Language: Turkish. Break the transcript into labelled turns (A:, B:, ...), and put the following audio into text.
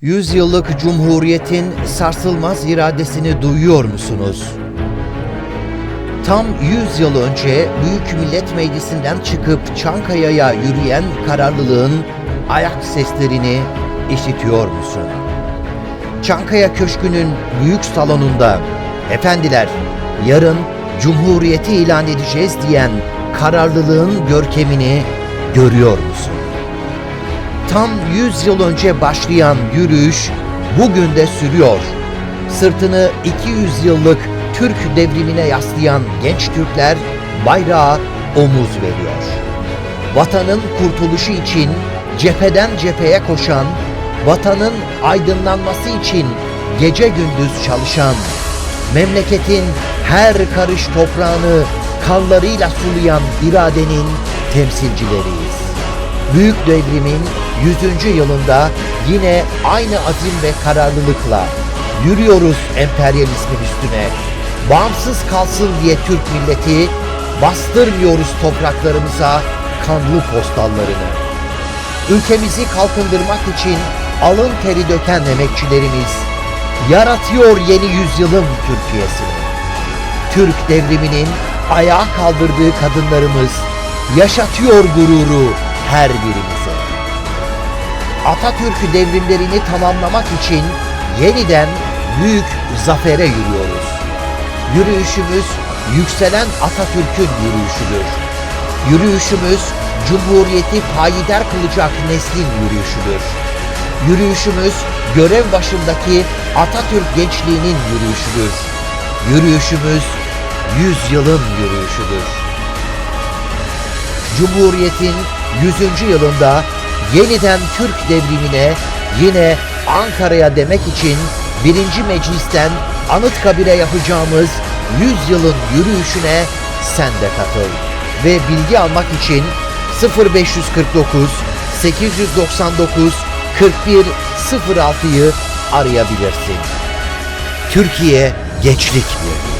A: Yüzyıllık Cumhuriyet'in sarsılmaz iradesini duyuyor musunuz? Tam 100 yıl önce Büyük Millet Meclisi'nden çıkıp Çankaya'ya yürüyen kararlılığın ayak seslerini işitiyor musun? Çankaya Köşkü'nün büyük salonunda efendiler yarın Cumhuriyeti ilan edeceğiz diyen kararlılığın görkemini görüyor musun? Tam 100 yıl önce başlayan yürüyüş bugün de sürüyor. Sırtını 200 yıllık Türk devrimine yaslayan genç Türkler bayrağa omuz veriyor. Vatanın kurtuluşu için cepheden cepheye koşan, vatanın aydınlanması için gece gündüz çalışan, memleketin her karış toprağını kanlarıyla sulayan iradenin temsilcileriyiz. Büyük devrimin 100. yılında yine aynı azim ve kararlılıkla yürüyoruz emperyalizmin üstüne. Bağımsız kalsın diye Türk milleti bastırmıyoruz topraklarımıza kanlı postallarını. Ülkemizi kalkındırmak için alın teri döken emekçilerimiz yaratıyor yeni yüzyılın Türkiye'sini. Türk devriminin ayağa kaldırdığı kadınlarımız yaşatıyor gururu her birimize. Atatürk devrimlerini tamamlamak için yeniden büyük zafere yürüyoruz. Yürüyüşümüz yükselen Atatürk'ün yürüyüşüdür. Yürüyüşümüz Cumhuriyeti payidar kılacak neslin yürüyüşüdür. Yürüyüşümüz görev başındaki Atatürk gençliğinin yürüyüşüdür. Yürüyüşümüz yüzyılın yürüyüşüdür. Cumhuriyet'in 100. yılında yeniden Türk devrimine yine Ankara'ya demek için birinci meclisten Anıtkabir'e yapacağımız 100 yılın yürüyüşüne sen de katıl. Ve bilgi almak için 0549 899 41 06'yı arayabilirsin. Türkiye Gençlik Birliği